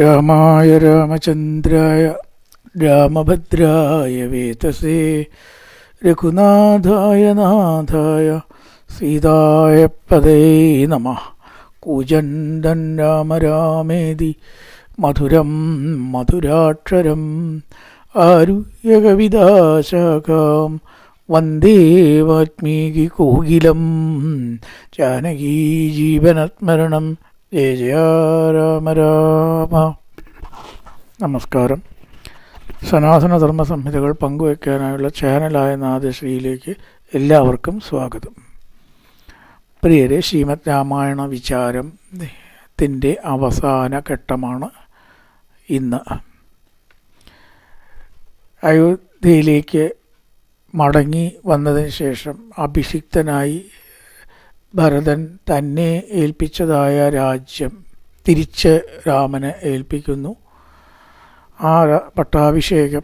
രാമായ രാമചന്ദ്രായ രാമഭദ്രായ വേതസേ രഘുനാഥായ നാഥായ സീതായ പദേ നമ. കൂജന്തൻ രാമ രാമേതി മധുരം മധുരാക്ഷരം ആരുയകവിദാശാഖാം വന്ദേ വാത്മീകി കോകിലം ജാനകീ ജീവനസ്മരണം. ജയ നമസ്കാരം. സനാതന ധർമ്മ സംഹിതകൾ പങ്കുവയ്ക്കാനായുള്ള ചാനലായ നാദശ്രീയിലേക്ക് എല്ലാവർക്കും സ്വാഗതം. പ്രിയരെ ശ്രീമദ് രാമായണ വിചാരത്തിന്റെ അവസാന ഘട്ടമാണ് ഇന്ന്. അയോധ്യയിലേക്ക് മടങ്ങി വന്നതിന് ശേഷം അഭിഷിക്തനായി ഭരതൻ തന്നെ ഏൽപ്പിച്ചതായ രാജ്യം തിരിച്ച് രാമനെ ഏൽപ്പിക്കുന്നു. ആ പട്ടാഭിഷേകം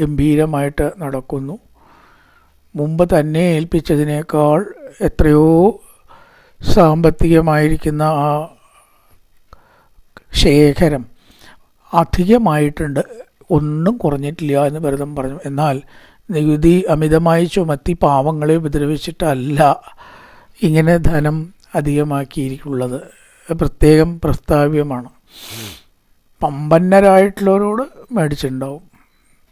ഗംഭീരമായിട്ട് നടക്കുന്നു. മുമ്പ് തന്നെ ഏൽപ്പിച്ചതിനേക്കാൾ എത്രയോ സാമ്പത്തികമായിരിക്കുന്ന ആ ശേഖരം അധികമായിട്ടുണ്ട്. ഒന്നും കുറഞ്ഞിട്ടില്ല എന്ന് ഭരതം പറഞ്ഞു. എന്നാൽ നികുതി അമിതമായി ചുമത്തി പാവങ്ങളെ ഉപദ്രവിച്ചിട്ടല്ല. ഇങ്ങനെ ധനം അധികമാക്കിയിരിക്കുള്ളത് പ്രത്യേകം പ്രസ്താവ്യമാണ്. പമ്പന്നരായിട്ടുള്ളവരോട് മേടിച്ചിട്ടുണ്ടാവും.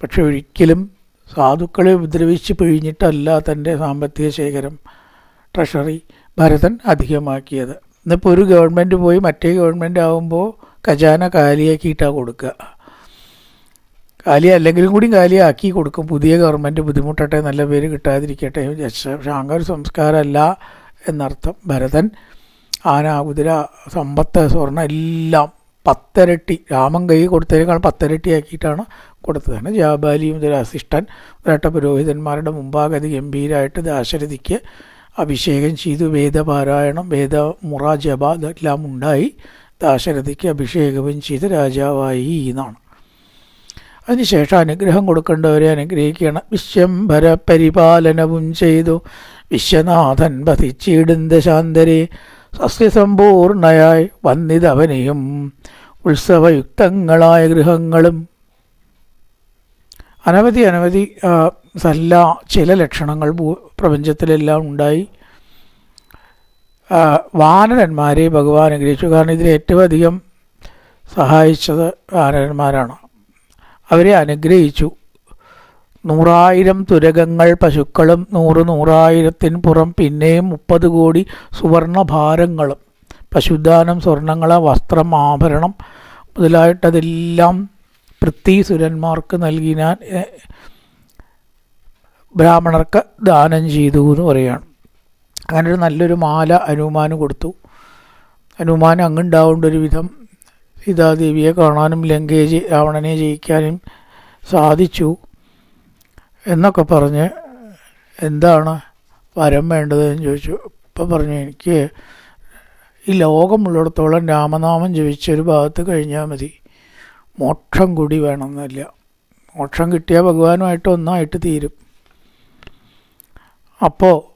പക്ഷെ ഒരിക്കലും സാധുക്കളെ ഉപദ്രവിച്ച് പിഴിഞ്ഞിട്ടല്ല തന്റെ സാമ്പത്തിക ശേഖരം ട്രഷറി ഭരതൻ അധികമാക്കിയത്. ഇന്നിപ്പോൾ ഒരു ഗവൺമെന്റ് പോയി മറ്റേ ഗവൺമെന്റ് ആകുമ്പോൾ ഖജാന കാലിയാക്കിയിട്ടാണ് കൊടുക്കുക. കാലി അല്ലെങ്കിലും കൂടി കാലിയാക്കി കൊടുക്കും. പുതിയ ഗവൺമെന്റ് ബുദ്ധിമുട്ടട്ടെ നല്ല പേര് കിട്ടാതിരിക്കട്ടെ വിചാരിച്ച്. പക്ഷേ അങ്ങനെ ഒരു സംസ്കാരമല്ല. എന്നർത്ഥം. ഭരതൻ ആന കുതിര സമ്പത്ത് സ്വർണം എല്ലാം പത്തരട്ടി രാമൻ കൈ കൊടുത്തതിനേക്കാൾ പത്തരട്ടിയാക്കിയിട്ടാണ് കൊടുത്തതാണ് ജാബാലി മുതൽ അസിഷ്ടൻ ഒരട്ട പുരോഹിതന്മാരുടെ മുമ്പാകെ അത് ഗംഭീരമായിട്ട് ദാശരഥിക്ക് അഭിഷേകം ചെയ്തു. വേദപാരായണം വേദ മുറ ജപ ഇതെല്ലാം ഉണ്ടായി. ദാശരഥിക്ക് അഭിഷേകവും ചെയ്ത് രാജാവായി എന്നാണ്. അതിനുശേഷം അനുഗ്രഹം കൊടുക്കേണ്ടവരെ അനുഗ്രഹിക്കണം വിശ്വംഭര പരിപാലനവും ചെയ്തു. വിശ്വനാഥൻ വധിച്ചിടുന്ന ശാന്തരെ സസ്യസമ്പൂർണയായി വന്നിതവനെയും ഉത്സവയുക്തങ്ങളായ ഗൃഹങ്ങളും. അനവധി അനവധി സല്ല ചില ലക്ഷണങ്ങൾ പ്രപഞ്ചത്തിലെല്ലാം ഉണ്ടായി. വാനരന്മാരെ ഭഗവാൻ അനുഗ്രഹിച്ചു. കാരണം ഇതിൽ ഏറ്റവും അധികം സഹായിച്ചത് വാനരന്മാരാണ്. അവരെ അനുഗ്രഹിച്ചു. നൂറായിരം തുരകങ്ങൾ പശുക്കളും നൂറ് നൂറായിരത്തിന് പുറം പിന്നെയും മുപ്പത് കോടി സുവർണഭാരങ്ങളും. പശുദാനം സ്വർണങ്ങൾ വസ്ത്രം ആഭരണം മുതലായിട്ടതെല്ലാം പൃഥ്വീസുരന്മാർക്ക് നൽകിനാൻ ഞാൻ ബ്രാഹ്മണർക്ക് ദാനം ചെയ്തു എന്ന് പറയുകയാണ് അങ്ങനെ ഒരു നല്ലൊരു മാല ഹനുമാന് കൊടുത്തു. ഹനുമാൻ അങ്ങുണ്ടാവേണ്ട ഒരു വിധം സീതാദേവിയെ കാണാനും ലങ്കയെ ജയി- രാവണനെ ജയിക്കാനും സാധിച്ചു. എന്നൊക്കെ പറഞ്ഞ് എന്താണ് വരം വേണ്ടതെന്ന് ചോദിച്ചു. ഇപ്പം പറഞ്ഞു എനിക്ക് ഈ ലോകമുള്ളിടത്തോളം രാമനാമം ജപിച്ച ഒരു ഭാഗത്ത് കഴിഞ്ഞാൽ മതി. മോക്ഷം കൂടി വേണമെന്നില്ല. മോക്ഷം കിട്ടിയാൽ ഭഗവാനുമായിട്ട് ഒന്നായിട്ട് തീരും. അപ്പോൾ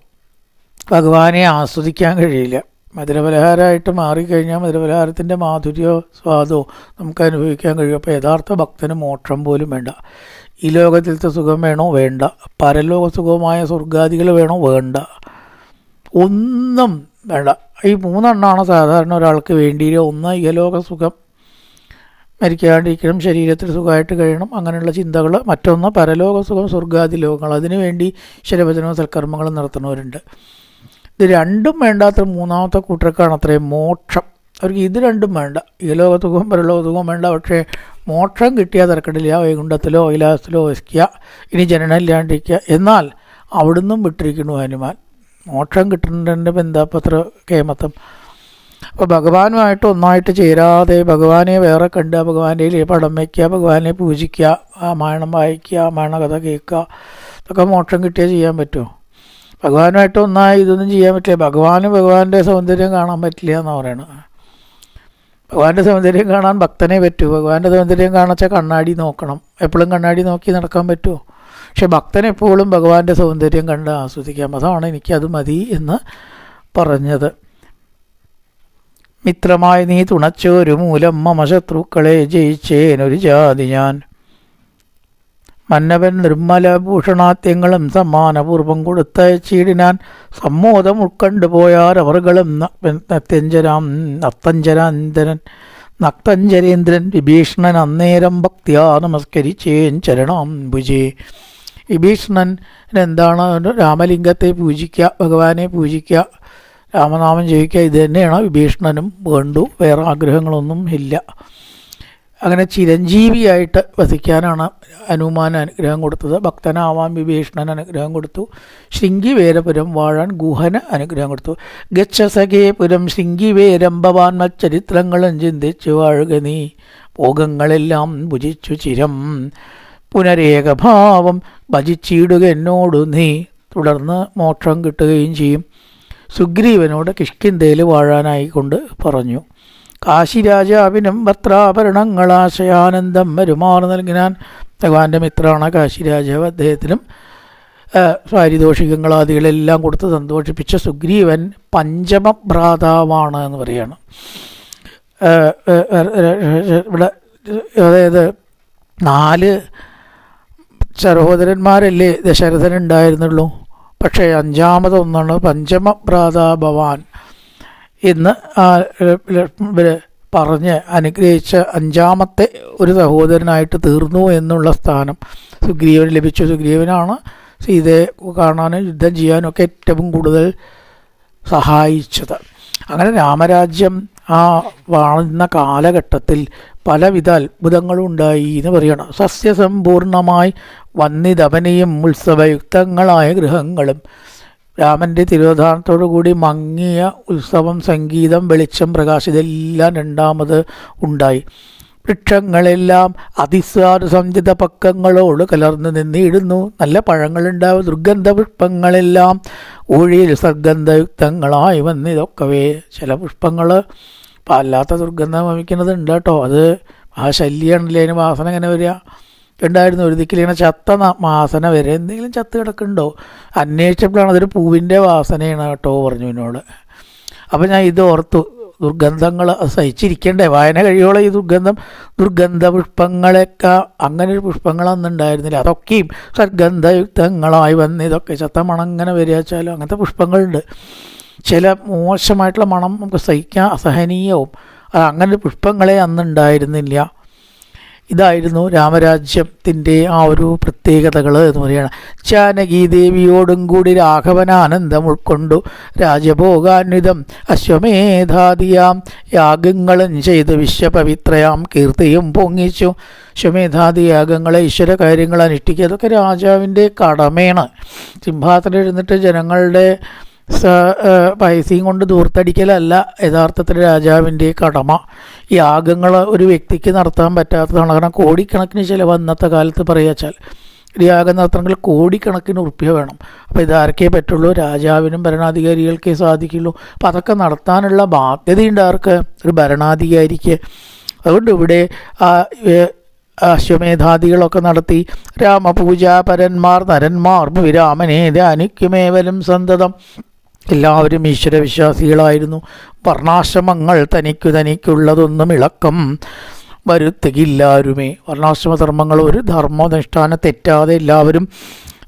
ഭഗവാനെ ആസ്വദിക്കാൻ കഴിയില്ല. മധുരപലഹാരമായിട്ട് മാറിക്കഴിഞ്ഞാൽ മധുരപലഹാരത്തിന്റെ മാധുര്യമോ സ്വാദോ നമുക്ക് അനുഭവിക്കാൻ കഴിയും. അപ്പോൾ യഥാർത്ഥ ഭക്തന് മോക്ഷം പോലും വേണ്ട. ഈ ലോകത്തിലത്തെ സുഖം വേണോ? വേണ്ട. പരലോക സുഖമായ സ്വർഗാദികൾ വേണോ? വേണ്ട. ഒന്നും വേണ്ട. ഈ മൂന്നെണ്ണമാണ് സാധാരണ ഒരാൾക്ക് വേണ്ടി ഒന്ന് ഇഹലോക സുഖം മരിക്കാണ്ടിരിക്കണം. ശരീരത്തിൽ സുഖമായിട്ട് കഴിയണം. അങ്ങനെയുള്ള ചിന്തകൾ. മറ്റൊന്ന് പരലോക സുഖം സ്വർഗാദി ലോകങ്ങൾ. അതിനുവേണ്ടി ശരവചനവും സൽക്കർമ്മങ്ങളും നടത്തുന്നവരുണ്ട്. ഇത് രണ്ടും വേണ്ടാത്ത മൂന്നാമത്തെ കൂട്ടർക്കാണ് അത്രയും മോക്ഷം. അവർക്ക് ഇത് രണ്ടും വേണ്ട. സുഖം പരലോക സുഖം വേണ്ട. പക്ഷേ മോക്ഷം കിട്ടിയാൽ തിരക്കടില്ല വൈകുണ്ഠത്തിലോ കൈലാസത്തിലോ വസിക്കുക ഇനി ജനനം ഇല്ലാണ്ടിരിക്കുക. എന്നാൽ അവിടുന്നും വിട്ടിരിക്കുന്നു ഹനുമാൻ. മോക്ഷം കിട്ടുന്നതിന്റെ ബന്ധാപത്ര കേമത്തം? അപ്പോൾ ഭഗവാനുമായിട്ട് ഒന്നായിട്ട് ചേരാതെ ഭഗവാനെ വേറെ കണ്ട് ഭഗവാന്റെ പടം വയ്ക്കുക ഭഗവാനെ പൂജിക്കുക രാമായണം വായിക്കുക രാമായണ കഥ കേൾക്കുക ഇതൊക്കെ മോക്ഷം കിട്ടിയാൽ ചെയ്യാൻ പറ്റുമോ? ഭഗവാനുമായിട്ട് ഒന്നായി ഇതൊന്നും ചെയ്യാൻ പറ്റില്ല. ഭഗവാനും ഭഗവാന്റെ സൗന്ദര്യം കാണാൻ പറ്റില്ല എന്നാണ് പറയണത്. ഭഗവാന്റെ സൗന്ദര്യം കാണാൻ ഭക്തനെ പറ്റൂ ഭഗവാന്റെ സൗന്ദര്യം കാണാച്ച കണ്ണാടി നോക്കണം. എപ്പോഴും കണ്ണാടി നോക്കി നടക്കാൻ പറ്റുമോ? പക്ഷെ ഭക്തൻ എപ്പോഴും ഭഗവാന്റെ സൗന്ദര്യം കണ്ട് ആസ്വദിക്കാം. അതാണ് എനിക്കത് മതി എന്ന് പറഞ്ഞത്. മിത്രമായി നീ തുണച്ചോരു മൂലം മമ ശത്രുക്കളെ ജയിച്ചേനൊരു ജാതി ഞാൻ. മന്നവൻ നിർമ്മല ഭൂഷണാത്യങ്ങളും സമ്മാനപൂർവം കൊടുത്തയച്ചിടിനാൻ സമ്മോദം ഉൾക്കണ്ടുപോയാർ അവർകളും നർത്തഞ്ചരാന്തരൻ നക്തഞ്ചരേന്ദ്രൻ വിഭീഷണൻ അന്നേരം ഭക്തിയാ നമസ്കരിച്ചേൻ ചരണാംബുജേ വിഭീഷണൻ എന്താണ് രാമലിംഗത്തെ പൂജിക്കുക ഭഗവാനെ പൂജിക്കുക രാമനാമം ജയിക്കുക ഇത് തന്നെയാണ് വിഭീഷണനും വേണ്ടു. വേറെ ആഗ്രഹങ്ങളൊന്നും ഇല്ല. അങ്ങനെ ചിരഞ്ജീവിയായിട്ട് വസിക്കാനാണ് ഹനുമാൻ അനുഗ്രഹം കൊടുത്തത്. ഭക്തനാവാൻ വിഭീഷണൻ അനുഗ്രഹം കൊടുത്തു. ശൃംഗിവേരപുരം വാഴാൻ ഗുഹന് അനുഗ്രഹം കൊടുത്തു. ഗച്ഛസഖേ പുരം ശൃംഗിവേരം ഭവാൻ മച്ചരിത്രങ്ങളും ചിന്തിച്ചു വാഴുക നീ. ഭോഗങ്ങളെല്ലാം ഭുജിച്ചു ചിരം. പുനരേകഭാവം ഭജിച്ചിടുക എന്നോടു നീ. തുടർന്ന് മോക്ഷം കിട്ടുകയും ചെയ്യും. സുഗ്രീവനോട് കിഷ്കിന്തയിൽ വാഴാനായിക്കൊണ്ട് പറഞ്ഞു. കാശിരാജാവിനും വസ്ത്രാഭരണങ്ങളാശയാനന്ദം വരുമാറ് നൽകിനാൻ ഭഗവാന്റെ മിത്രമാണ് കാശിരാജാവ്. അദ്ദേഹത്തിനും പാരിതോഷികങ്ങളാദികളെല്ലാം കൊടുത്ത് സന്തോഷിപ്പിച്ച സുഗ്രീവൻ പഞ്ചമ പഞ്ചമഭ്രാതാവാണ് എന്ന് പറയാണ്. ഇവിടെ അതായത് നാല് സഹോദരന്മാരല്ലേ ദശരഥനുണ്ടായിരുന്നുള്ളൂ. പക്ഷേ അഞ്ചാമതൊന്നാണ് പഞ്ചമ ഭ്രാതാ ഭവാൻ. എന്ന് പറഞ്ഞ് അനുഗ്രഹിച്ച അഞ്ചാമത്തെ ഒരു സഹോദരനായിട്ട് തീർന്നു എന്നുള്ള സ്ഥാനം സുഗ്രീവന് ലഭിച്ചു. സുഗ്രീവനാണ് സീതയെ കാണാനും യുദ്ധം ചെയ്യാനും ഒക്കെ ഏറ്റവും കൂടുതൽ സഹായിച്ചത്. അങ്ങനെ രാമരാജ്യം ആ വാണുന്ന കാലഘട്ടത്തിൽ പലവിധ അത്ഭുതങ്ങളും ഉണ്ടായി എന്ന് പറയണം. സസ്യസമ്പൂർണമായി വന്നിതവനെയും ഉത്സവയുക്തങ്ങളായ ഗൃഹങ്ങളും രാമന്റെ തിരോധാനത്തോടു കൂടി മങ്ങിയ ഉത്സവം സംഗീതം വെളിച്ചം പ്രകാശം ഇതെല്ലാം രണ്ടാമത് ഉണ്ടായി. വൃക്ഷങ്ങളെല്ലാം അതിസ്വാദ സഞ്ചിത പക്കങ്ങളോട് കലർന്ന് നിന്നിടുന്നു. നല്ല പഴങ്ങളുണ്ടാവും. ദുർഗന്ധ പുഷ്പങ്ങളെല്ലാം ഊഴിയിൽ സർഗന്ധയുക്തങ്ങളായി വന്നിതൊക്കവേ. ചില പുഷ്പങ്ങൾ അല്ലാത്ത ദുർഗന്ധം വമിക്കുന്നത് ഉണ്ട് കേട്ടോ. അത് ആ ശല്യമാണല്ലേ അതിന് വാസന എങ്ങനെ വരിക? ഉണ്ടായിരുന്നു. ഒരു ദിക്കിലിങ്ങനെ ചത്ത വാസന വരെ എന്തെങ്കിലും ചത്ത് കിടക്കുന്നുണ്ടോ? അന്വേഷിച്ചപ്പോഴാണ് അതൊരു പൂവിന്റെ വാസനയാണ് കേട്ടോ പറഞ്ഞു എന്നോട് അപ്പോൾ ഞാൻ ഇത് ഓർത്തു ദുർഗന്ധങ്ങൾ സഹിച്ചിരിക്കണ്ടേ? വായന കഴിയോളം ഈ ദുർഗന്ധം ദുർഗന്ധ പുഷ്പങ്ങളൊക്കെ അങ്ങനെ ഒരു പുഷ്പങ്ങളൊന്നും ഉണ്ടായിരുന്നില്ല. അതൊക്കെയും സർഗന്ധയുക്തങ്ങളായി വന്ന് ഇതൊക്കെ ചത്ത മണം ഇങ്ങനെ വരിക വെച്ചാലും അങ്ങനത്തെ പുഷ്പങ്ങളുണ്ട്. ചില മോശമായിട്ടുള്ള മണം നമുക്ക് സഹിക്കാൻ അസഹനീയവും അങ്ങനെ പുഷ്പങ്ങളെ അന്നുണ്ടായിരുന്നില്ല. ഇതായിരുന്നു രാമരാജ്യത്തിന്റെ ആ ഒരു പ്രത്യേകതകൾ എന്ന് പറയുന്നത് ജാനകി ദേവിയോടും കൂടി രാഘവനാനന്ദം ഉൾക്കൊണ്ടു രാജഭോഗാന്വിതം. അശ്വമേധാദിയാം യാഗങ്ങളും ചെയ്ത് വിശ്വപവിത്രയാം കീർത്തിയും പൊങ്ങിച്ചു. അശ്വമേധാദി യാഗങ്ങളെ ഈശ്വര കാര്യങ്ങൾ അനുഷ്ഠിക്കുക അതൊക്കെ രാജാവിന്റെ കടമയാണ്. സിംഹാസനം എഴുന്നിട്ട് ജനങ്ങളുടെ പൈസയും കൊണ്ട് ദൂർത്തടിക്കലല്ല യഥാർത്ഥത്തിൽ രാജാവിന്റെ കടമ. യാഗങ്ങൾ ഒരു വ്യക്തിക്ക് നടത്താൻ പറ്റാത്തതാണ്. കാരണം കോടിക്കണക്കിന് ചിലവ് അന്നത്തെ കാലത്ത് പറയാച്ചാൽ യാഗം നടത്തണമെങ്കിൽ കോടിക്കണക്കിന് ഉറുപ്പ്യ വേണം. അപ്പോൾ ഇതാർക്കേ പറ്റുള്ളൂ? രാജാവിനും ഭരണാധികാരികൾക്കേ സാധിക്കുള്ളൂ. അപ്പോൾ അതൊക്കെ നടത്താനുള്ള ബാധ്യതയുണ്ട് ആർക്ക്? ഒരു ഭരണാധികാരിക്ക്. അതുകൊണ്ട് ഇവിടെ അശ്വമേധാദികളൊക്കെ നടത്തി. രാമപൂജാപരന്മാർ നരന്മാർ വിരാമനെ ധ്യാനിക്കുമേവലും സന്തതം. എല്ലാവരും ഈശ്വരവിശ്വാസികളായിരുന്നു. വർണാശ്രമങ്ങൾ തനിക്കു തനിക്കുള്ളതൊന്നും ഇളക്കം വരുത്തുകയില്ലാരുമേ വർണാശ്രമധർമ്മങ്ങൾ ഒരു ധർമ്മനിഷ്ഠാന തെറ്റാതെ എല്ലാവരും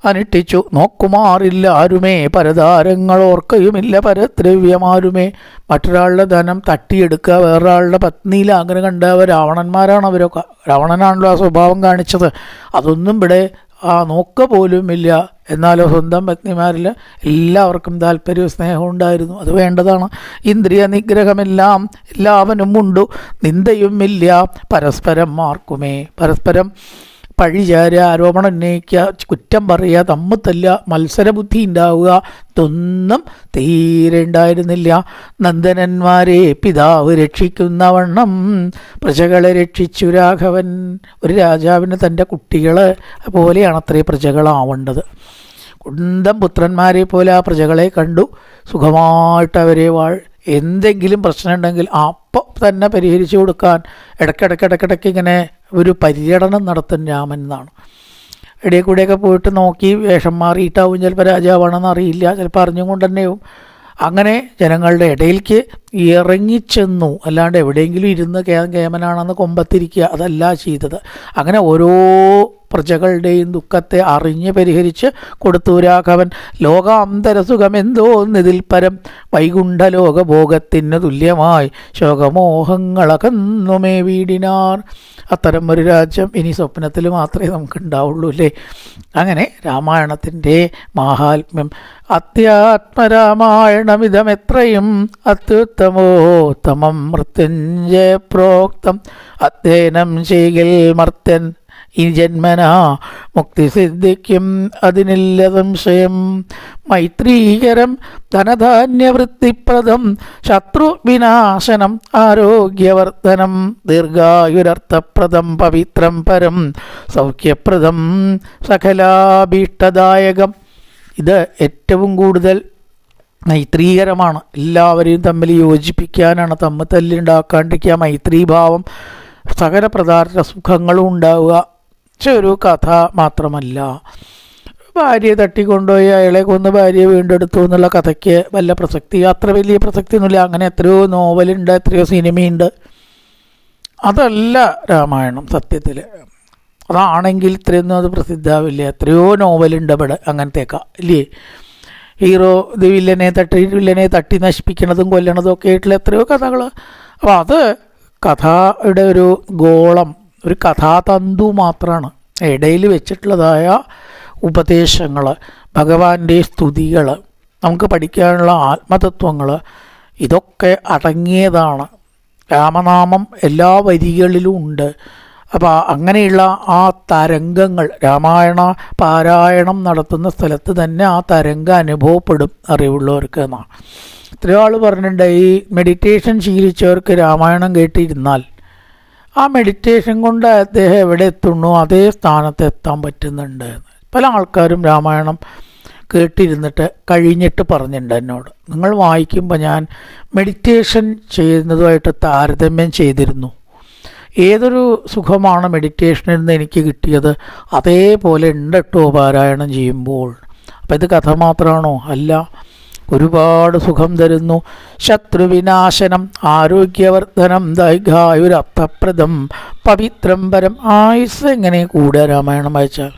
അനുഷ്ഠിച്ചു. നോക്കുമാറില്ല ആരുമേ. പരതാരങ്ങൾ ഓർക്കയുമില്ല പരദ്രവ്യമാരുമേ. മറ്റൊരാളുടെ ധനം തട്ടിയെടുക്കുക വേറൊരാളുടെ പത്നിയിൽ അങ്ങനെ കണ്ടവർ രാവണന്മാരാണ് അവരൊക്കെ രാവണനാണല്ലോ ആ സ്വഭാവം കാണിച്ചത്. അതൊന്നും ഇവിടെ ആ നോക്ക പോലുമില്ല. എന്നാലോ സ്വന്തം പത്നിമാരിൽ എല്ലാവർക്കും താല്പര്യവും സ്നേഹവും ഉണ്ടായിരുന്നു. അത് വേണ്ടതാണ്. ഇന്ദ്രിയ നിഗ്രഹമെല്ലാം എല്ലാവനും ഉണ്ടു. നിന്ദയുമില്ല. പരസ്പരം മാർക്കുമേ പരസ്പരം പഴിചാര ആരോപണം ഉന്നയിക്കുക കുറ്റം പറയുക തമ്മിത്തല്ല മത്സരബുദ്ധി ഉണ്ടാവുക ഇതൊന്നും തീരെ ഉണ്ടായിരുന്നില്ല നന്ദനന്മാരെ പിതാവ് രക്ഷിക്കുന്ന വണ്ണം പ്രജകളെ രക്ഷിച്ചു. രാഘവൻ ഒരു രാജാവിന് തന്റെ കുട്ടികളെ പോലെയാണ് അത്രയും പ്രജകളാവേണ്ടത്. കുന്തം പുത്രന്മാരെ പോലെ ആ പ്രജകളെ കണ്ടു. സുഖമായിട്ട് അവരെ വാൾ എന്തെങ്കിലും പ്രശ്നമുണ്ടെങ്കിൽ അപ്പം തന്നെ പരിഹരിച്ചു കൊടുക്കാൻ ഇടയ്ക്കിടയ്ക്ക് ഇടയ്ക്കിടയ്ക്ക് ഇങ്ങനെ ഒരു പര്യടനം നടത്തും രാമൻ എന്നാണ്. ഇടയിൽ കൂടെയൊക്കെ പോയിട്ട് നോക്കി വേഷം മാറിയിട്ടാവും ചിലപ്പോൾ രാജാവാണെന്ന് അറിയില്ല ചിലപ്പോൾ അറിഞ്ഞും കൊണ്ട് തന്നെയും അങ്ങനെ ജനങ്ങളുടെ ഇടയിലേക്ക് ഇറങ്ങിച്ചെന്നു. അല്ലാണ്ട് എവിടെയെങ്കിലും ഇരുന്ന് കേമനാണെന്ന് കൊമ്പത്തിരിക്കുക അതല്ല ചെയ്തത്. അങ്ങനെ ഓരോ പ്രജകളുടെയും ദുഃഖത്തെ അറിഞ്ഞ് പരിഹരിച്ച് കൊടുത്തു രാഘവൻ. ലോകാന്തരസുഖമെന്തോ നിതിൽ പരം വൈകുണ്ഠ ലോകഭോഗത്തിന് തുല്യമായി ശോകമോഹങ്ങളകന്നുമേ വീടിനാർ. അത്തരം ഒരു രാജ്യം ഇനി സ്വപ്നത്തിൽ മാത്രമേ നമുക്ക് ഉണ്ടാവുള്ളൂ അല്ലേ? അങ്ങനെ രാമായണത്തിന്റെ മാഹാത്മ്യം. അധ്യാത്മരാമായണമിതമെത്രയും അത്യുത്തമോത്തമം മൃത്യുഞ്ജയ പ്രോക്തം അധ്യയനം ചെയ്യൽ മർത്യൻ ഈ ജന്മന മുക്തി സിദ്ധിക്കും. അതിനില്ല സംശയം മൈത്രീകരം ധനധാന്യവൃത്തിപ്രദം ശത്രുവിനാശനം ആരോഗ്യവർദ്ധനം ദീർഘായുരർത്ഥപ്രദം പവിത്രം പരം സൗഖ്യപ്രദം സകലാഭീഷ്ടദായകം. ഇത് ഏറ്റവും കൂടുതൽ മൈത്രീകരമാണ്. എല്ലാവരെയും തമ്മിൽ യോജിപ്പിക്കാനാണ്. തമ്മിൽ തല്ലുണ്ടാക്കാണ്ടിരിക്കുക മൈത്രീഭാവം സകല പ്രധാന സുഖങ്ങളും ഉണ്ടാവുക. ഒരു കഥ മാത്രമല്ല. ഭാര്യയെ തട്ടിക്കൊണ്ടുപോയി അയാളെ കൊന്ന് ഭാര്യയെ വീണ്ടെടുത്തു എന്നുള്ള കഥയ്ക്ക് വല്ല പ്രസക്തി അത്ര വലിയ പ്രസക്തി ഒന്നുമില്ല അങ്ങനെ എത്രയോ നോവലുണ്ട് എത്രയോ സിനിമയുണ്ട്. അതല്ല രാമായണം സത്യത്തിൽ അതാണെങ്കിൽ ഇത്രയൊന്നും അത് പ്രസിദ്ധാവില്ല. എത്രയോ നോവലുണ്ട് ഇവിടെ അങ്ങനത്തേക്ക ഇല്ലേ? ഹീറോ ഇത് വില്ലനെ തട്ടി വില്ലനെ തട്ടി നശിപ്പിക്കണതും കൊല്ലണതും ഒക്കെ ആയിട്ടുള്ള എത്രയോ കഥകൾ അപ്പോൾ അത് കഥയുടെ ഒരു ഗോളം ഒരു കഥാതന്തു മാത്രമാണ് ഇടയിൽ വെച്ചിട്ടുള്ളതായ ഉപദേശങ്ങൾ ഭഗവാന്റെ സ്തുതികൾ നമുക്ക് പഠിക്കാനുള്ള ആത്മതത്വങ്ങൾ ഇതൊക്കെ അടങ്ങിയതാണ്. രാമനാമം എല്ലാ വരികളിലും ഉണ്ട്. അപ്പോൾ അങ്ങനെയുള്ള ആ തരംഗങ്ങൾ രാമായണ പാരായണം നടത്തുന്ന സ്ഥലത്ത് തന്നെ ആ തരംഗം അനുഭവപ്പെടും അറിവുള്ളവർക്ക് എന്നാണ്. ഇത്രയാൾ പറഞ്ഞിട്ടുണ്ട് ഈ മെഡിറ്റേഷൻ ശീലിച്ചവർക്ക് രാമായണം കേട്ടിരുന്നാൽ ആ മെഡിറ്റേഷൻ കൊണ്ട് അദ്ദേഹം എവിടെ എത്തുന്നു? അതേ സ്ഥാനത്ത് എത്താൻ പറ്റുന്നുണ്ട്. പല ആൾക്കാരും രാമായണം കേട്ടിരുന്നിട്ട് കഴിഞ്ഞിട്ട് പറഞ്ഞിട്ടുണ്ട് എന്നോട്. നിങ്ങൾ വായിക്കുമ്പോൾ ഞാൻ മെഡിറ്റേഷൻ ചെയ്യുന്നതുമായിട്ട് താരതമ്യം ചെയ്തിരുന്നു. ഏതൊരു സുഖമാണ് മെഡിറ്റേഷനിൽ നിന്ന് എനിക്ക് കിട്ടിയത്? അതേപോലെ ഉണ്ട് കേട്ടോ പാരായണം ചെയ്യുമ്പോൾ. അപ്പോൾ ഇത് കഥ മാത്രമാണോ? അല്ല. ഒരുപാട് സുഖം തരുന്നു. ശത്രുവിനാശനം ആരോഗ്യവർദ്ധനം ദൈഘായുരപ്രദം പവിത്രം പരം ആയുസ് എങ്ങനെ കൂടുക രാമായണം വായിച്ചാൽ?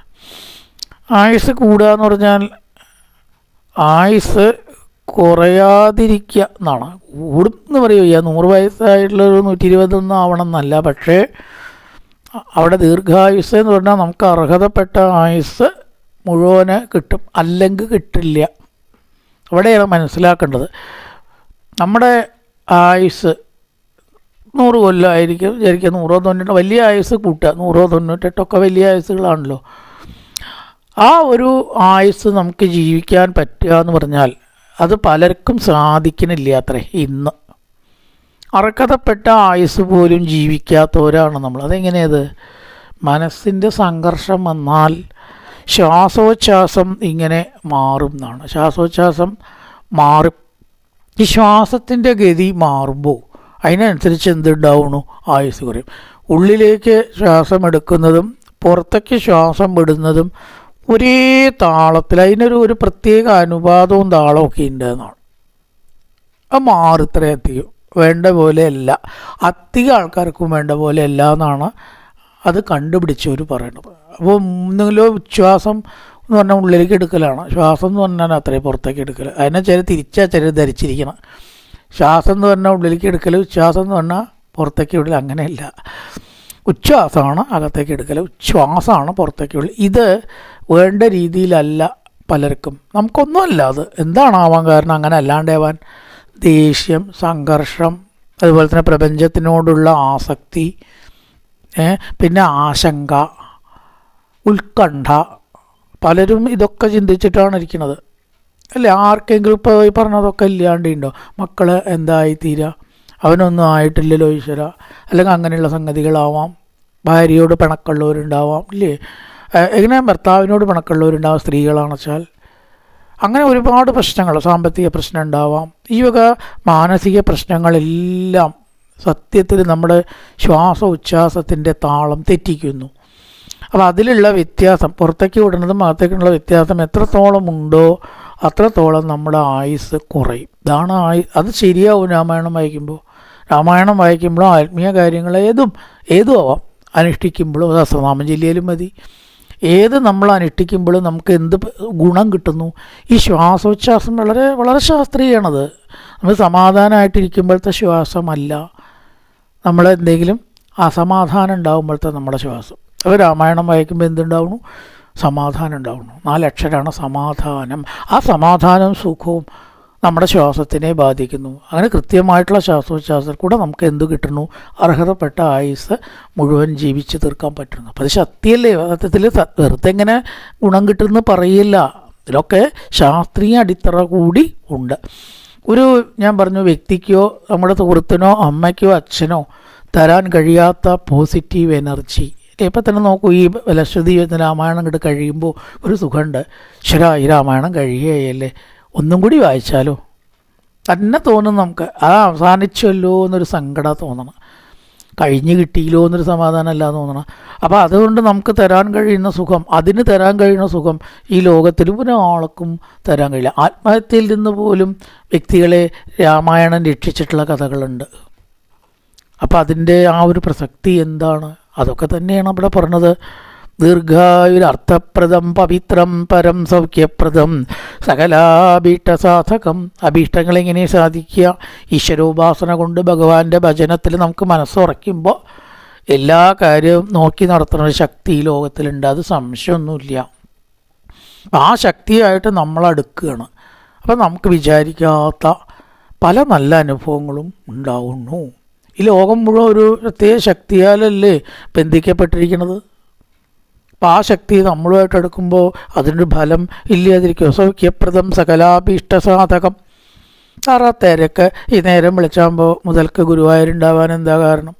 ആയുസ് കൂടുക എന്ന് പറഞ്ഞാൽ ആയുസ് കുറയാതിരിക്കുക എന്നാണ്. കൂടും എന്ന് പറയുക നൂറ് വയസ്സായിട്ടുള്ളൊരു നൂറ്റി ഇരുപതൊന്നും ആവണം എന്നല്ല പക്ഷേ അവിടെ ദീർഘായുസ് എന്ന് പറഞ്ഞാൽ നമുക്ക് അർഹതപ്പെട്ട ആയുസ് മുഴുവൻ കിട്ടും. അല്ലെങ്കിൽ കിട്ടില്ല. അവിടെയാണ് മനസ്സിലാക്കേണ്ടത്. നമ്മുടെ ആയുസ് നൂറ് കൊല്ലമായിരിക്കും വിചാരിക്കുക നൂറോ തൊണ്ണൂറ്റോ വലിയ ആയുസ് കൂട്ടുക. നൂറോ തൊണ്ണൂറ്റെട്ടൊക്കെ വലിയ ആയുസ്സുകളാണല്ലോ. ആ ഒരു ആയുസ് നമുക്ക് ജീവിക്കാൻ പറ്റുക എന്ന് പറഞ്ഞാൽ അത് പലർക്കും സാധിക്കണില്ല അത്രേ ഇന്ന്. അർഹതപ്പെട്ട ആയുസ് പോലും ജീവിക്കാത്തവരാണ് നമ്മൾ. അതെങ്ങനെയത്? മനസ്സിന്റെ സംഘർഷം വന്നാൽ ശ്വാസോച്ഛ്വാസം ഇങ്ങനെ മാറും എന്നാണ്. ശ്വാസോച്ഛ്വാസം മാറും ഈ ശ്വാസത്തിന്റെ ഗതി മാറുമ്പോൾ അതിനനുസരിച്ച് എന്തുണ്ടാവണു ആയുസ് കുറയും. ഉള്ളിലേക്ക് ശ്വാസം എടുക്കുന്നതും പുറത്തേക്ക് ശ്വാസം വിടുന്നതും ഒരേ താളത്തിൽ അതിനൊരു ഒരു പ്രത്യേക അനുപാതവും താളവും ഒക്കെ ഉണ്ട് എന്നാണ്. അത് മാറി അധികം. വേണ്ട പോലെയല്ല അധികം ആൾക്കാർക്കും വേണ്ട പോലെ അല്ല എന്നാണ് അത് കണ്ടുപിടിച്ചവർ പറയണത്. അപ്പോൾ എന്തെങ്കിലും ശ്വാസം എന്ന് പറഞ്ഞാൽ ഉള്ളിലേക്ക് എടുക്കലാണ്. ശ്വാസം എന്ന് പറഞ്ഞാൽ അത്രയും പുറത്തേക്ക് എടുക്കൽ അതിനെ ചില തിരിച്ചാൽ ചില ധരിച്ചിരിക്കണം. ശ്വാസം എന്ന് പറഞ്ഞാൽ ഉള്ളിലേക്ക് എടുക്കൽ ഉച്ഛ്വാസം എന്ന് പറഞ്ഞാൽ പുറത്തേക്ക് വിടൽ അങ്ങനെയല്ല. ഉച്ഛ്വാസമാണ് അകത്തേക്ക് എടുക്കൽ ഉച്ഛ്വാസമാണ് പുറത്തേക്ക് വിടൽ ഇത് വേണ്ട രീതിയിലല്ല പലർക്കും. നമുക്കൊന്നുമല്ല അത്. എന്താണാവാൻ കാരണം അങ്ങനെ അല്ലാണ്ടാവാൻ? ദേഷ്യം സംഘർഷം അതുപോലെ തന്നെ പ്രപഞ്ചത്തിനോടുള്ള ആസക്തി പിന്നെ ആശങ്ക ഉത്കണ്ഠ. പലരും ഇതൊക്കെ ചിന്തിച്ചിട്ടാണ് ഇരിക്കുന്നത്. അല്ലേ ആർക്കെങ്കിലും ഇപ്പോൾ ഈ പറഞ്ഞതൊക്കെ ഇല്ലാണ്ടുണ്ടോ? മക്കൾ എന്തായി തീരുക അവനൊന്നും ആയിട്ടില്ലല്ലോ ഈശ്വര. അല്ലെങ്കിൽ അങ്ങനെയുള്ള സംഗതികളാവാം. ഭാര്യയോട് പിണക്കുള്ളവരുണ്ടാവാം ഇല്ലേ? എങ്ങനെ ഭർത്താവിനോട് പിണക്കുള്ളവരുണ്ടാവാം സ്ത്രീകളാണെച്ചാൽ അങ്ങനെ ഒരുപാട് പ്രശ്നങ്ങൾ സാമ്പത്തിക പ്രശ്നം ഉണ്ടാവാം ഈ വക മാനസിക പ്രശ്നങ്ങളെല്ലാം സത്യത്തിൽ നമ്മുടെ ശ്വാസ ഉച്ഛ്വാസത്തിന്റെ താളം തെറ്റിക്കുന്നു. അപ്പോൾ അതിലുള്ള വ്യത്യാസം പുറത്തേക്ക് വിടുന്നതും അകത്തേക്കുള്ള വ്യത്യാസം എത്രത്തോളം ഉണ്ടോ അത്രത്തോളം നമ്മുടെ ആയുസ് കുറയും. ഇതാണ് ആയു അത് ശരിയാവും രാമായണം വായിക്കുമ്പോൾ. രാമായണം വായിക്കുമ്പോഴും ആത്മീയ കാര്യങ്ങൾ ഏതും ഏതും ആവാം അനുഷ്ഠിക്കുമ്പോഴും അത് അസ്രനാമം ജില്ലയിലും മതി. ഏത് നമ്മൾ അനുഷ്ഠിക്കുമ്പോഴും നമുക്ക് എന്ത് ഗുണം കിട്ടുന്നു? ഈ ശ്വാസോച്ഛ്വാസം വളരെ വളരെ ശാസ്ത്രീയമാണത് നമ്മൾ സമാധാനമായിട്ടിരിക്കുമ്പോഴത്തെ ശ്വാസമല്ല. നമ്മൾ എന്തെങ്കിലും അസമാധാനം ഉണ്ടാകുമ്പോഴത്തെ നമ്മുടെ ശ്വാസം. അപ്പോൾ രാമായണം വായിക്കുമ്പോൾ എന്തുണ്ടാവുന്നു? സമാധാനം ഉണ്ടാവുന്നു. നാലക്ഷരാണ് സമാധാനം. ആ സമാധാനം സുഖവും നമ്മുടെ ശ്വാസത്തിനെ ബാധിക്കുന്നു. അങ്ങനെ കൃത്യമായിട്ടുള്ള ശ്വാസോച്ഛ്വാസത്തിൽ കൂടെ നമുക്ക് എന്ത് കിട്ടുന്നു? അർഹതപ്പെട്ട ആയുസ് മുഴുവൻ ജീവിച്ച് തീർക്കാൻ പറ്റുന്നു. അപ്പോൾ അത് ശക്തിയല്ലേ സത്യത്തിൽ വെറുതെ എങ്ങനെ ഗുണം കിട്ടുമെന്ന് പറയില്ല. ഇതിലൊക്കെ ശാസ്ത്രീയ അടിത്തറ കൂടി ഉണ്ട്. ഒരു ഞാൻ പറഞ്ഞു വ്യക്തിക്കോ നമ്മുടെ സുഹൃത്തിനോ അമ്മയ്ക്കോ അച്ഛനോ തരാൻ കഴിയാത്ത പോസിറ്റീവ് എനർജി. ഇപ്പം തന്നെ നോക്കൂ ഈ ലക്ഷദ്വീപ് രാമായണം ഇങ്ങോട്ട് കഴിയുമ്പോൾ ഒരു സുഖമുണ്ട് ശരാ ഈ രാമായണം കഴിയുകയല്ലേ ഒന്നും കൂടി വായിച്ചാലോ? തന്നെ തോന്നും നമുക്ക്. അത് അവസാനിച്ചല്ലോ എന്നൊരു സങ്കടം തോന്നണം. കഴിഞ്ഞ് കിട്ടിയില്ലോ എന്നൊരു സമാധാനമല്ല തോന്നണം. അപ്പോൾ അതുകൊണ്ട് നമുക്ക് തരാൻ കഴിയുന്ന സുഖം അതിന് തരാൻ കഴിയുന്ന സുഖം ഈ ലോകത്തിൽ ഒരാൾക്കും തരാൻ കഴിയില്ല. ആത്മഹത്യയിൽ നിന്ന് പോലും വ്യക്തികളെ രാമായണം രക്ഷിച്ചിട്ടുള്ള കഥകളുണ്ട്. അപ്പോൾ അതിന്റെ ആ ഒരു പ്രസക്തി എന്താണ്? അതൊക്കെ തന്നെയാണ് അവിടെ പറഞ്ഞത്. ദീർഘായുരർത്ഥപ്രദം പവിത്രം പരം സൗഖ്യപ്രദം സകലാഭീഷ്ടസാധകം. അഭീഷ്ടങ്ങൾ എങ്ങനെ സാധിക്കുക? ഈശ്വരോപാസന കൊണ്ട് ഭഗവാന്റെ ഭജനത്തിൽ നമുക്ക് മനസ്സുറയ്ക്കുമ്പോൾ എല്ലാ കാര്യവും നോക്കി നടത്തുന്ന ഒരു ശക്തി ഈ ലോകത്തിലുണ്ട് അത് സംശയമൊന്നുമില്ല. ആ ശക്തിയായിട്ട് നമ്മൾ അടുക്കുകയാണ്. അപ്പം നമുക്ക് വിചാരിക്കാത്ത പല നല്ല അനുഭവങ്ങളും ഉണ്ടാവുന്നു. ഈ ലോകം മുഴുവൻ ഒരു പ്രത്യേക ശക്തിയാലല്ലേ ബന്ധിക്കപ്പെട്ടിരിക്കുന്നത്? അപ്പം ആ ശക്തി നമ്മളുമായിട്ട് എടുക്കുമ്പോൾ അതിന്റെ ഫലം ഇല്ലാതിരിക്കും സൗഖ്യപ്രദം സകലാഭീഷ്ടസാധകം സാധകം. തിരക്ക് ഈ നേരം വിളിച്ചാകുമ്പോൾ മുതൽക്ക് ഗുരുവായൂരുണ്ടാവാൻ എന്താ കാരണം?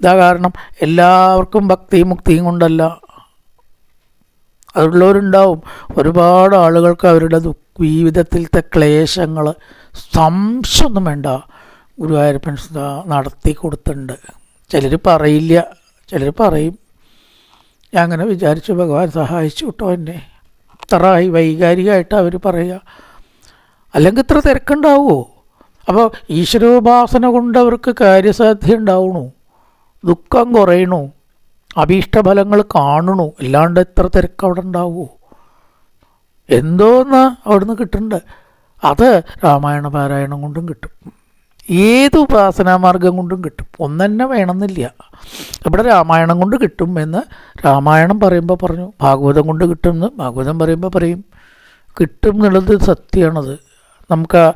എന്താ കാരണം? എല്ലാവർക്കും ഭക്തിയും മുക്തിയും കൊണ്ടല്ല. അതുള്ളവരുണ്ടാവും. ഒരുപാട് ആളുകൾക്ക് അവരുടെ ജീവിതത്തിലത്തെ ക്ലേശങ്ങൾ സംശയമൊന്നും വേണ്ട. ഗുരുവായൂരപ്പൻ നടത്തി കൊടുത്തിട്ടുണ്ട്. ചിലർ പറയില്ല. ചിലർ പറയും. ഞാൻ അങ്ങനെ വിചാരിച്ചു ഭഗവാൻ സഹായിച്ചു കേട്ടോ എന്നെ. ഇത്രയായി വൈകാരികമായിട്ട് അവർ പറയുക അല്ലെങ്കിൽ ഇത്ര തിരക്കുണ്ടാവുമോ അപ്പോൾ ഈശ്വരോപാസന കൊണ്ട് അവർക്ക് കാര്യസാധ്യ ഉണ്ടാവണു. ദുഃഖം കുറയണു. അഭീഷ്ടഫലങ്ങൾ കാണണു. അല്ലാണ്ട് എത്ര തിരക്ക് അവിടെ ഉണ്ടാവുമോ എന്തോന്ന് അവിടുന്ന് കിട്ടുന്നുണ്ട് അത് രാമായണ പാരായണം കൊണ്ടും കിട്ടും. ഏത് ഉപാസനാമാർഗം കൊണ്ടും കിട്ടും. ഒന്നെന്നെ വേണമെന്നില്ല. ഇവിടെ രാമായണം കൊണ്ട് കിട്ടും എന്ന് രാമായണം പറയുമ്പോൾ പറഞ്ഞു. ഭാഗവതം കൊണ്ട് കിട്ടും എന്ന് ഭാഗവതം പറയുമ്പോൾ പറയും. കിട്ടും എന്നുള്ളത് സത്യമാണത് നമുക്ക്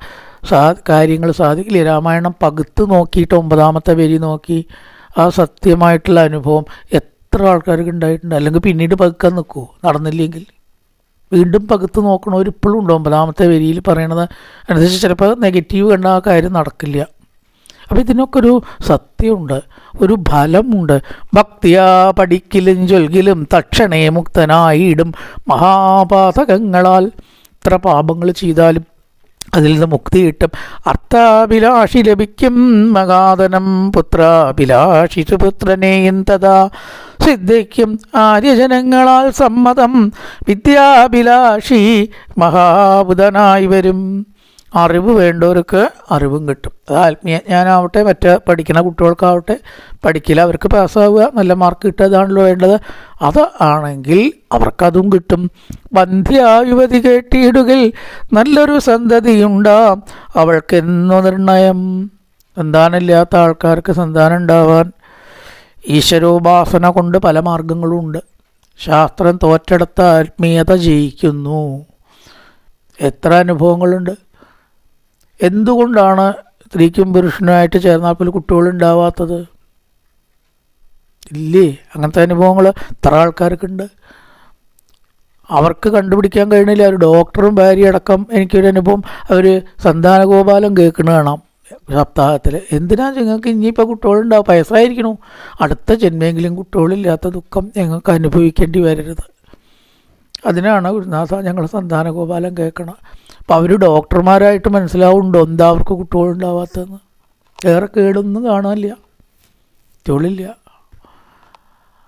സാ കാര്യങ്ങൾ സാധിക്കില്ല. രാമായണം പകുത്ത് നോക്കിയിട്ട് ഒമ്പതാമത്തെ വരി നോക്കി ആ സത്യമായിട്ടുള്ള അനുഭവം എത്ര ആൾക്കാർക്ക് ഉണ്ടായിട്ടുണ്ട്. അല്ലെങ്കിൽ പിന്നീട് പകുക്കാൻ നിൽക്കുമോ നടന്നില്ലെങ്കിൽ. വീണ്ടും പകുത്ത് നോക്കണവർ ഇപ്പോഴും ഉണ്ടോ? ഒമ്പതാമത്തെ വരിയിൽ പറയണത് അനുസരിച്ച് ചിലപ്പോൾ നെഗറ്റീവ് കണ്ട ആ കാര്യം നടക്കില്ല. അപ്പോൾ ഇതിനൊക്കെ ഒരു സത്യമുണ്ട് ഒരു ഫലമുണ്ട്. ഭക്തിയാ പഠിക്കലും ചൊൽകിലും തക്ഷണേ മുക്തനായിടും മഹാപാതകങ്ങളാൽ. ഇത്ര പാപങ്ങൾ ചെയ്താലും അതിൽ നിന്ന് മുക്തി കിട്ടും. അർത്ഥാഭിലാഷി ലഭിക്കും മകാതനം പുത്രാഭിലാഷി സുപുത്രനെയും തഥാ സിദ്ധിക്കും ആര്യജനങ്ങളാൽ സമ്മതം വിദ്യാഭിലാഷി മഹാബുധനായി വരും. അറിവ് വേണ്ടവർക്ക് അറിവും കിട്ടും. അത് ആത്മീയജ്ഞാനാവട്ടെ മറ്റ് പഠിക്കുന്ന കുട്ടികൾക്കാവട്ടെ പഠിക്കില്ല അവർക്ക് പാസ്സാവുക നല്ല മാർക്ക് കിട്ടുക അതാണല്ലോ വേണ്ടത്. അത് ആണെങ്കിൽ അവർക്കതും കിട്ടും. ബന്ധ്യായുവതി കേട്ടിയിടുകിൽ നല്ലൊരു സന്തതിയുണ്ടാം. അവൾക്കെന്നു നിർണയം? സന്താനമില്ലാത്ത ആൾക്കാർക്ക് സന്താനം ഉണ്ടാവാൻ ഈശ്വരോപാസന കൊണ്ട് പല മാർഗങ്ങളുമുണ്ട് ശാസ്ത്രം തോറ്റെടുത്ത ആത്മീയത ജയിക്കുന്നു. എത്ര അനുഭവങ്ങളുണ്ട്? എന്തുകൊണ്ടാണ് സ്ത്രീക്കും പുരുഷനുമായിട്ട് ചേർന്നാപ്പിൽ കുട്ടികളുണ്ടാവാത്തത് ഇല്ലേ അങ്ങനത്തെ അനുഭവങ്ങൾ എത്ര ആൾക്കാർക്കുണ്ട്. അവർക്ക് കണ്ടുപിടിക്കാൻ കഴിയണില്ല. ഒരു ഡോക്ടറും ഭാര്യ അടക്കം എനിക്കൊരു അനുഭവം. അവർ സന്താനഗോപാലം കേൾക്കണ കാണാം. സപ്താഹത്തിൽ എന്തിനാ ഞങ്ങൾക്ക് ഇനിയിപ്പോൾ കുട്ടികളുണ്ടാവും വയസ്സായിരിക്കണു. അടുത്ത ജന്മെങ്കിലും കുട്ടികളില്ലാത്ത ദുഃഖം ഞങ്ങൾക്ക് അനുഭവിക്കേണ്ടി വരരുത്. അതിനാണ് ഗുരുനാഥ ഞങ്ങൾ സന്താനഗോപാലം കേൾക്കണം. അപ്പോൾ അവർ ഡോക്ടർമാരായിട്ട് മനസ്സിലാവുന്നുണ്ടോ? എന്താ അവർക്ക് കുട്ടികളുണ്ടാവാത്തതെന്ന് വേറെ കേടൊന്നും കാണാനില്ല. കുട്ടികളില്ല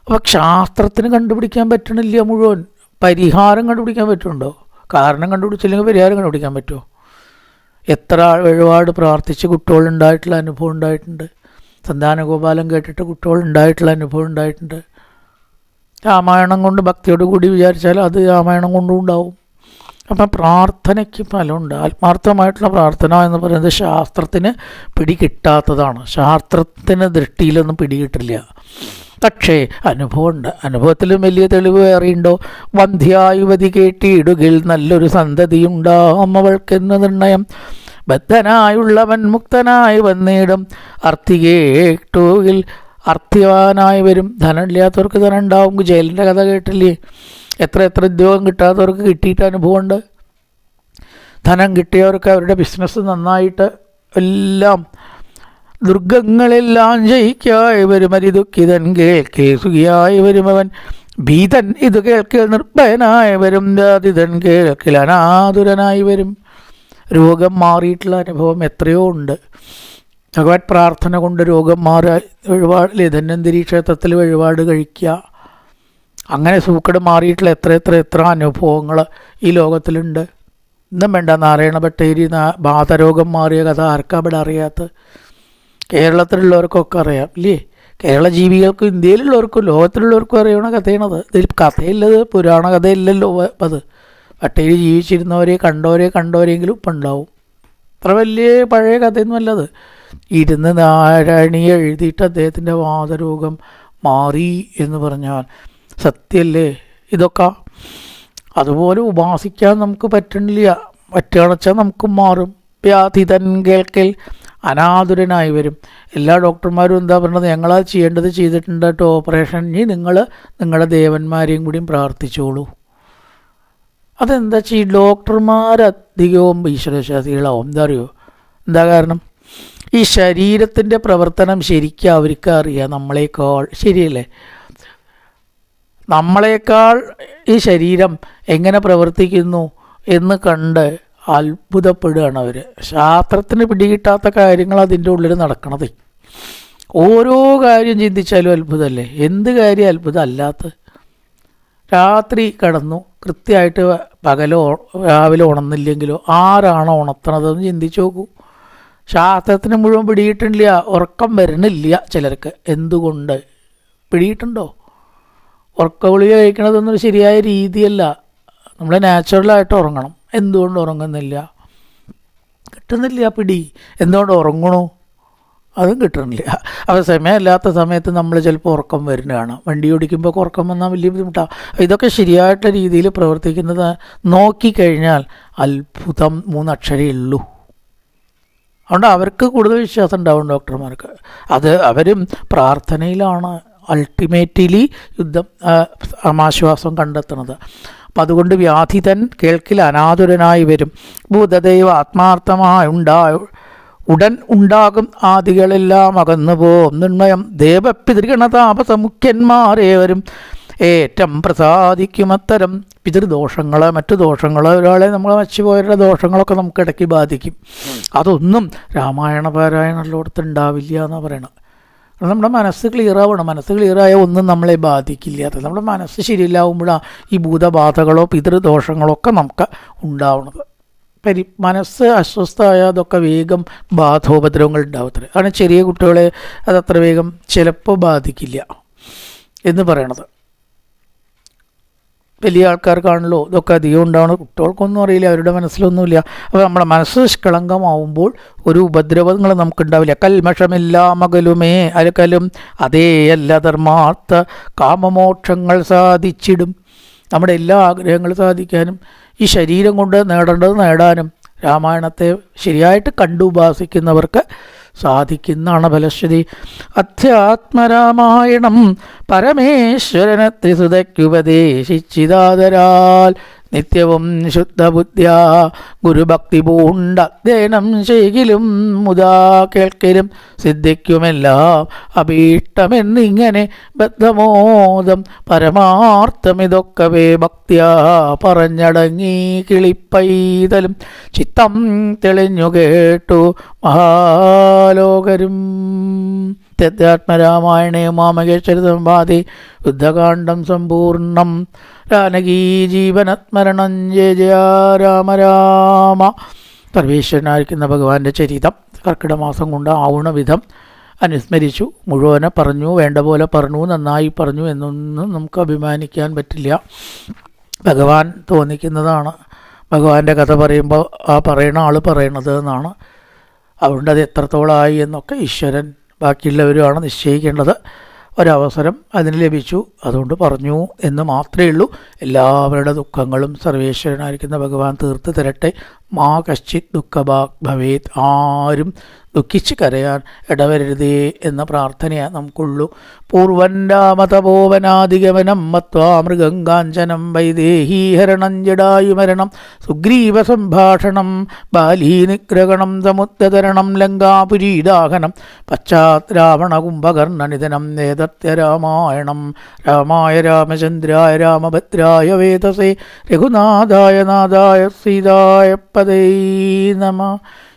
അപ്പോൾ ശാസ്ത്രത്തിന് കണ്ടുപിടിക്കാൻ പറ്റണില്ല മുഴുവൻ. പരിഹാരം കണ്ടുപിടിക്കാൻ പറ്റുന്നുണ്ടോ? കാരണം കണ്ടുപിടിച്ചില്ലെങ്കിൽ പരിഹാരം കണ്ടുപിടിക്കാൻ പറ്റുമോ? എത്ര ഒരുപാട് പ്രാർത്ഥിച്ച് കുട്ടികളുണ്ടായിട്ടുള്ള അനുഭവം ഉണ്ടായിട്ടുണ്ട്. സന്താനഗോപാലം കേട്ടിട്ട് കുട്ടികളുണ്ടായിട്ടുള്ള അനുഭവം ഉണ്ടായിട്ടുണ്ട്. രാമായണം കൊണ്ട് ഭക്തിയോട് കൂടി വിചാരിച്ചാൽ അത് രാമായണം കൊണ്ടും ഉണ്ടാവും. അപ്പം പ്രാർത്ഥനയ്ക്ക് ഫലമുണ്ട്. ആത്മാർത്ഥമായിട്ടുള്ള പ്രാർത്ഥന എന്ന് പറയുന്നത് ശാസ്ത്രത്തിന് പിടികിട്ടാത്തതാണ്. ശാസ്ത്രത്തിന് ദൃഷ്ടിയിലൊന്നും പിടികിട്ടില്ല. പക്ഷേ അനുഭവമുണ്ട്. അനുഭവത്തിലും വലിയ തെളിവ് വേറെയുണ്ടോ? വന്ധ്യായുവതി കേട്ടിയിടുകിൽ നല്ലൊരു സന്തതിയുണ്ടാവും അവൾക്കെന്ന് നിർണയം. ബദ്ധനായുള്ളവൻ മുക്തനായി വന്നിടും. അർത്ഥി കേട്ടുകിൽ അർത്ഥിവാനായി വരും. ധനമില്ലാത്തവർക്ക് ധനം ഉണ്ടാവും ജയിലിന്റെ കഥ കേട്ടില്ലേ? എത്ര എത്ര ഉദ്യോഗം കിട്ടാത്തവർക്ക് കിട്ടിയിട്ട് അനുഭവമുണ്ട്. ധനം കിട്ടിയവർക്ക് അവരുടെ ബിസിനസ് നന്നായിട്ട് എല്ലാം ദുർഗങ്ങളെല്ലാം ജയിക്കായി വരും. അരിദുഃഖിതൻ കേൾക്കേ സുഖിയായി വരും അവൻ. ഭീതൻ ഇത് കേൾക്കിൽ നിർഭയനായി വരും. ജാതിതൻ കേൾക്കിൽ അനാതുരനായി വരും. രോഗം മാറിയിട്ടുള്ള അനുഭവം എത്രയോ ഉണ്ട്. ഭഗവത് പ്രാർത്ഥന കൊണ്ട് രോഗം മാറുക വഴിപാട് ധന്വന്തരി ക്ഷേത്രത്തിൽ വഴിപാട് കഴിക്കുക. അങ്ങനെ സൂക്കട് മാറിയിട്ടുള്ള എത്ര എത്ര എത്ര അനുഭവങ്ങൾ ഈ ലോകത്തിലുണ്ട്. ഇന്നും വേണ്ട നാരായണ ഭട്ടേരി ബാധരോഗം മാറിയ കഥ ആർക്കാ ഇവിടെ അറിയാത്ത? കേരളത്തിലുള്ളവർക്കൊക്കെ അറിയാം ഇല്ലേ? കേരള ജീവികൾക്കും ഇന്ത്യയിലുള്ളവർക്കും ലോകത്തിലുള്ളവർക്കും അറിയണ കഥയാണത്. ഇതിൽ കഥയില്ലത് പുരാണ കഥയില്ലല്ലോ അത്. ഭട്ടേരി ജീവിച്ചിരുന്നവരെ കണ്ടവരെ കണ്ടവരെങ്കിലും ഇപ്പം ഉണ്ടാവും. അത്ര വലിയ പഴയ കഥയൊന്നും അല്ലത് ഇരുന്ന് നാരായണി എഴുതിയിട്ട് അദ്ദേഹത്തിന്റെ വാദരോഗം മാറി എന്ന് പറഞ്ഞാൽ സത്യല്ലേ? ഇതൊക്കെ അതുപോലെ ഉപാസിക്കാൻ നമുക്ക് പറ്റണില്ല. പറ്റുകയാണെച്ചാൽ നമുക്ക് മാറും. വ്യാധി തൻ കേൾക്കൽ അനാതുരനായി വരും. എല്ലാ ഡോക്ടർമാരും എന്താ പറയുന്നത് ഞങ്ങളാ ചെയ്യേണ്ടത് ചെയ്തിട്ടുണ്ട് കേട്ടോ. ഓപ്പറേഷൻ. ഇനി നിങ്ങൾ നിങ്ങളുടെ ദേവന്മാരെയും കൂടിയും പ്രാർത്ഥിച്ചോളൂ. അതെന്താ ചെയ്യും ഡോക്ടർമാരധികവും ഈശ്വരശാസികളാവും. എന്താ അറിയോ? എന്താ കാരണം? ഈ ശരീരത്തിന്റെ പ്രവർത്തനം ശരിക്കും അവർക്ക് അറിയാം. നമ്മളെക്കാൾ ശരിയല്ലേ? നമ്മളെക്കാൾ ഈ ശരീരം എങ്ങനെ പ്രവർത്തിക്കുന്നു എന്ന് കണ്ട് അത്ഭുതപ്പെടുകയാണ് അവർ ശാസ്ത്രത്തിന് പിടികിട്ടാത്ത കാര്യങ്ങൾ അതിന്റെ ഉള്ളിൽ നടക്കണത്. ഓരോ കാര്യം ചിന്തിച്ചാലും അത്ഭുതമല്ലേ? എന്ത് കാര്യം അത്ഭുതം അല്ലാത്ത രാത്രി കടന്നു കൃത്യമായിട്ട് പകലോ രാവിലെ ഉണർന്നില്ലെങ്കിലോ ആരാണോ ഉണർത്തണതെന്ന് ചിന്തിച്ചു നോക്കൂ. ശാസ്ത്രത്തിന് മുഴുവൻ പിടിയിട്ടില്ല ഉറക്കം വരണില്ല ചിലർക്ക്. എന്തുകൊണ്ട്? പിടിയിട്ടുണ്ടോ ഉറക്ക ഗുളിക കഴിക്കണതൊന്നും ശരിയായ രീതിയല്ല. നമ്മൾ നാച്ചുറലായിട്ട് ഉറങ്ങണം. എന്തുകൊണ്ട് ഉറങ്ങുന്നില്ല? കിട്ടുന്നില്ല പിടി. എന്തുകൊണ്ട് ഉറങ്ങണു? അതും കിട്ടണില്ല അപ്പോൾ സമയമില്ലാത്ത സമയത്ത് നമ്മൾ ചിലപ്പോൾ ഉറക്കം വരുന്നതാണ്. വണ്ടി ഓടിക്കുമ്പോൾ ഉറക്കം വന്നാൽ വലിയ ബുദ്ധിമുട്ടാണ് ഇതൊക്കെ ശരിയായിട്ടുള്ള രീതിയിൽ പ്രവർത്തിക്കുന്നത് നോക്കിക്കഴിഞ്ഞാൽ അത്ഭുതം മൂന്നക്ഷരേ ഉള്ളൂ. അതുകൊണ്ട് അവർക്ക് കൂടുതൽ വിശ്വാസം ഉണ്ടാവും ഡോക്ടർമാർക്ക്. അത് അവരും പ്രാർത്ഥനയിലാണ്. അൾട്ടിമേറ്റ്ലി യുദ്ധം ആശ്വാസം കണ്ടെത്തുന്നത്. അപ്പം അതുകൊണ്ട് വ്യാധിതൻ കേൾക്കിൽ അനാതുരനായി വരും. ഭൂതദൈവ ആത്മാർത്ഥമായി ഉണ്ടാ ഉടൻ ഉണ്ടാകും ആദികളെല്ലാം അകന്നു പോം നിർണയം ദേവപിതൃഗണതാപസമുഖ്യന്മാരേവരും ഏറ്റം പ്രസാദിക്കും അത്തരം പിതൃദോഷങ്ങൾ മറ്റു ദോഷങ്ങൾ ഒരാളെ നമ്മൾ മച്ചുപോയവരുടെ ദോഷങ്ങളൊക്കെ നമുക്ക് ഇടയ്ക്ക് ബാധിക്കും. അതൊന്നും രാമായണ പാരായണുള്ളിടത്ത് ഉണ്ടാവില്ല എന്നാണ് പറയണത്. നമ്മുടെ മനസ്സ് ക്ലിയർ ആവണം. മനസ്സ് ക്ലിയറായ ഒന്നും നമ്മളെ ബാധിക്കില്ല. നമ്മുടെ മനസ്സ് ശരിയില്ലാവുമ്പോഴാണ് ഈ ഭൂതബാധകളോ പിതൃദോഷങ്ങളോ ഒക്കെ നമുക്ക് ഉണ്ടാവുന്നത്. പരി മനസ്സ് അസ്വസ്ഥമായ അതൊക്കെ വേഗം ബാധോപദ്രവങ്ങൾ ഉണ്ടാവത്തില്ല. കാരണം ചെറിയ കുട്ടികളെ അതത്ര വേഗം ചിലപ്പോൾ ബാധിക്കില്ല എന്ന് പറയണത്. വലിയ ആൾക്കാർക്കാണല്ലോ ഇതൊക്കെ അധികം ഉണ്ടാവണം. കുട്ടികൾക്കൊന്നും അറിയില്ല അവരുടെ മനസ്സിലൊന്നുമില്ല. അപ്പോൾ നമ്മുടെ മനസ്സ് നിഷ്കളങ്കമാവുമ്പോൾ ഒരു ഉപദ്രവങ്ങൾ നമുക്കുണ്ടാവില്ല. കൽമഷമില്ല മകലുമേ അലക്കലും അതേ അല്ല ധർമാർത്ഥ കാമമോക്ഷങ്ങൾ സാധിച്ചിടും. നമ്മുടെ എല്ലാ ആഗ്രഹങ്ങളും സാധിക്കാനും ഈ ശരീരം കൊണ്ട് നേടേണ്ടത് നേടാനും രാമായണത്തെ ശരിയായിട്ട് കണ്ടുപാസിക്കുന്നവർക്ക് സാധിക്കുന്നതാണ് ഫലശ്രുതി അധ്യാത്മരാമായണം പരമേശ്വരനെ ത്രിസുതയ്ക്കുപദേശിച്ചിതാതരാൽ നിത്യവും ശുദ്ധബുദ്ധ്യ ഗുരുഭക്തി പൂണ്ട അധ്യയനം ചെയ്യലും മുതാ കേൾക്കലും സിദ്ധിക്കുമെല്ലാം അഭീഷ്ടമെന്നിങ്ങനെ ബദ്ധമോദം പരമാർത്ഥമിതൊക്കവേ ഭക്തിയാ പറഞ്ഞടങ്ങി കിളിപ്പൈതലും ചിത്തം തെളിഞ്ഞു കേട്ടു മഹാലോകരും. ഇത്യധ്യാത്മരാമായണേ മാമകേശ്വരസംവാദേ. ബുദ്ധകാണ്ഡം സമ്പൂർണം ജാനകീ ജീവനത്മരണം ജയ ജയ രാമ രാമ. സർവേശ്വരനായിരിക്കുന്ന ഭഗവാന്റെ ചരിതം കർക്കിടമാസം കൊണ്ട് ആവുണ വിധം അനുസ്മരിച്ചു. മുഴുവനെ പറഞ്ഞു വേണ്ട പോലെ പറഞ്ഞു നന്നായി പറഞ്ഞു എന്നൊന്നും നമുക്ക് അഭിമാനിക്കാൻ പറ്റില്ല. ഭഗവാൻ തോന്നിക്കുന്നതാണ്. ഭഗവാന്റെ കഥ പറയുമ്പോൾ ആ പറയണ ആൾ പറയണത് എന്നാണ്. അതുകൊണ്ട് അത് എത്രത്തോളമായി എന്നൊക്കെ ഈശ്വരൻ ബാക്കിയുള്ളവരുമാണ് നിശ്ചയിക്കേണ്ടത്. ഒരവസരം അതിന് ലഭിച്ചു. അതുകൊണ്ട് പറഞ്ഞു എന്ന് മാത്രമേ ഉള്ളൂ. എല്ലാവരുടെ ദുഃഖങ്ങളും സർവേശ്വരനായിരിക്കുന്ന ഭഗവാൻ തീർത്ത് തരട്ടെ. മാ കശ്ചിത് ദുഃഖഭാഗ് ഭവേത്. ആരും ദുഃഖിച്ച് കരയാൻ ഇടവരരുതേ എന്ന പ്രാർത്ഥനയാണ് നമുക്കുള്ളൂ. പൂർവന്റാമതപോവനാധിഗമനം മത്വാ മൃഗങ്കാഞ്ചനം വൈദേഹീഹരണം ജടായുമരണം സുഗ്രീവ സംഭാഷണം ബാലീനിഗ്രഹണം സമുദ്രതരണം ലങ്കാപുരീദാഹനം പശ്ചാത് രാവണ കുംഭകർണനിധനം നേതത്യ രാമായണം രാമായ രാമചന്ദ്രായ രാമഭദ്രായ വേദസേ രഘുനാഥായ നാഥായ സീതായ പദൈ നമ.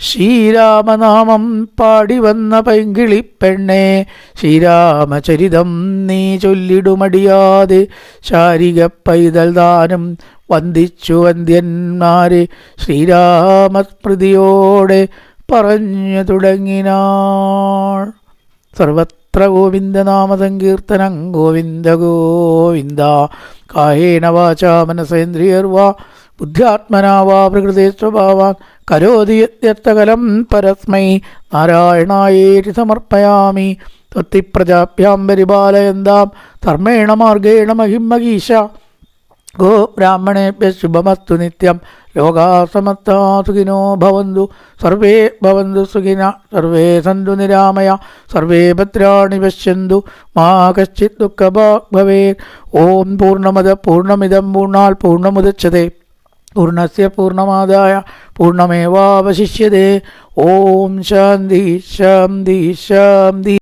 ശ്രീരാമനാമം പാടി വന്ന പൈങ്കിളിപ്പെണ്ണെ ശ്രീരാമചരിതം നീ ചൊല്ലിടുമടിയാതെ ശാരിക പൈതൽ ദാനം വന്ദിച്ചു വന്ധ്യന്മാരെ ശ്രീരാമസ്മൃതിയോടെ പറഞ്ഞു തുടങ്ങിനാൾ. സർവത്ര ഗോവിന്ദനാമസങ്കീർത്തനം ഗോവിന്ദ ഗോവിന്ദ കായേന വാചാ മനസേന്ദ്രിയർവാ ബുദ്ധ്യാത്മനാ വാ പ്രകൃതി സ്വഭാവാൻ. കരോതി യത്യർത്ഥകലം പരസ്മൈ. നാരായണായേരി സമർപ്പയാമി. ത്വത്തിപ്രജാഭ്യാം പരിപാലയന്താം. ധർമ്മേണ മാർഗേണ മഹിമഗീശ ഗോ ബ്രാഹ്മണേഭ്യ ശുഭമസ്തു നിത്യം. ലോകാ സമസ്താ സുഖിനോ ഭവന്തു. സർവേ ഭവന്തു സുഖിന സർവേ സന്തു നിരാമയ. സർവേ ഭദ്രാണി പശ്യന്തു. മാ കശ്ചിത് ദുഃഖഭാഗ് ഭവേത്. ഓം പൂർണമത പൂർണമിതം പൂർണാൽ പൂർണമുദച്യത്തെ പൂർണസ്യ പൂർണമാതായ പൂർണമേവാവശിഷ്യതേ. ഓം ശാന്തി ശാന്തി ശാന്തി.